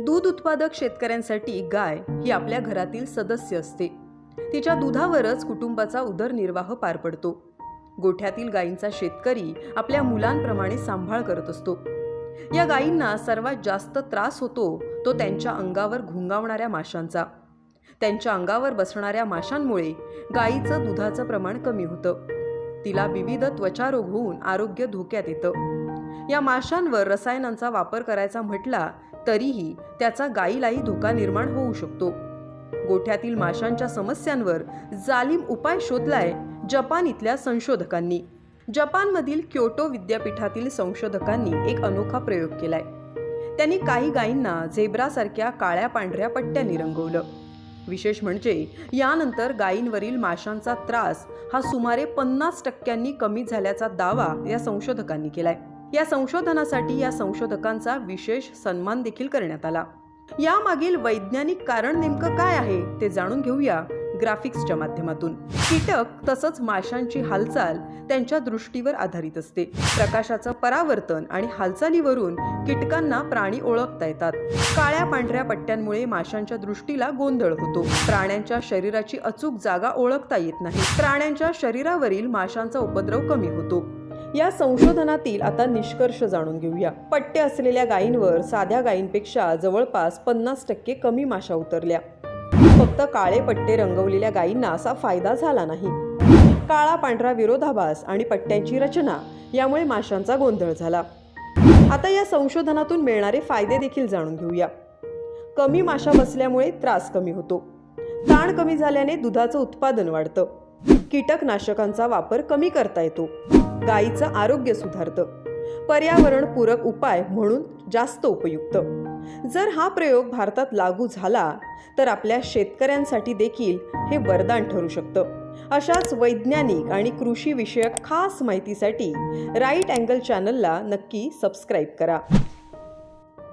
दूध उत्पादक शेतकऱ्यांसाठी गाय ही आपल्या घरातील सदस्य असते. तिच्या दुधावरच कुटुंबाचा उदरनिर्वाह पार पडतो. गोठ्यातील गायींचा शेतकरी आपल्या मुलांप्रमाणे सांभाळ करत असतो. या गायींना सर्वात जास्त त्रास होतो तो त्यांच्या अंगावर घुंगावणाऱ्या माशांचा. त्यांच्या अंगावर बसणाऱ्या माशांमुळे गायीचं दुधाचं प्रमाण कमी होतं. तिला विविध त्वचारोग होऊन आरोग्य धोक्यात येतं. या माशांवर रसायनांचा वापर करायचा म्हटला तरीही त्याचा गायीलाही धोका निर्माण होऊ शकतो. गोठ्यातील माशांच्या समस्यांवर जालिम उपाय शोधलाय जपान इथल्या संशोधकांनी. जपानमधील क्योटो विद्यापीठातील संशोधकांनी एक अनोखा प्रयोग केलाय. त्यांनी काही गायींना झेब्रासारख्या काळ्या पांढऱ्या पट्ट्यांनी रंगवलं. विशेष म्हणजे यानंतर गायींवरील माशांचा त्रास हा सुमारे पन्नास टक्क्यांनी कमी झाल्याचा दावा या संशोधकांनी केलाय. या संशोधनासाठी या संशोधकांचा विशेष सन्मान देखील करण्यात आला. यामागील वैज्ञानिक कारण नेमकं काय आहे ते जाणून घेऊया. ग्राफिक्सच्या माध्यमातून. कीटक तसंच माशांची हालचाल त्यांच्या दृष्टीवर आधारित असते. प्रकाशाचं परावर्तन आणि हालचालीवरून कीटकांना प्राणी ओळखता येतात. काळ्या पांढऱ्या पट्ट्यांमुळे माशांच्या दृष्टीला गोंधळ होतो. प्राण्यांच्या शरीराची अचूक जागा ओळखता येत नाही. प्राण्यांच्या शरीरावरील माशांचा उपद्रव कमी होतो. या संशोधनातील आता निष्कर्ष जाणून घेऊया. पट्टे असलेल्या गायींवर साध्या गायींपेक्षा जवळपास पन्नास टक्के कमी माशा उतरल्या. फक्त काळे पट्टे रंगवलेल्या गायींना असा फायदा झाला नाही. काळा पांढरा विरोधाभास आणि पट्ट्यांची रचना यामुळे माशांचा गोंधळ झाला. आता या संशोधनातून मिळणारे फायदे देखील जाणून घेऊया. कमी माशा बसल्यामुळे त्रास कमी होतो. ताण कमी झाल्याने दुधाचं उत्पादन वाढतं. कीटकनाशकांचा वापर कमी करता येतो. गायीचं आरोग्य सुधारतं. पर्यावरणपूरक उपाय म्हणून जास्त उपयुक्त. जर हा प्रयोग भारतात लागू झाला तर आपल्या शेतकऱ्यांसाठी देखील हे वरदान ठरू शकतं. अशाच वैज्ञानिक आणि कृषी विषयक खास माहितीसाठी राईट अँगल चॅनलला नक्की सबस्क्राईब करा.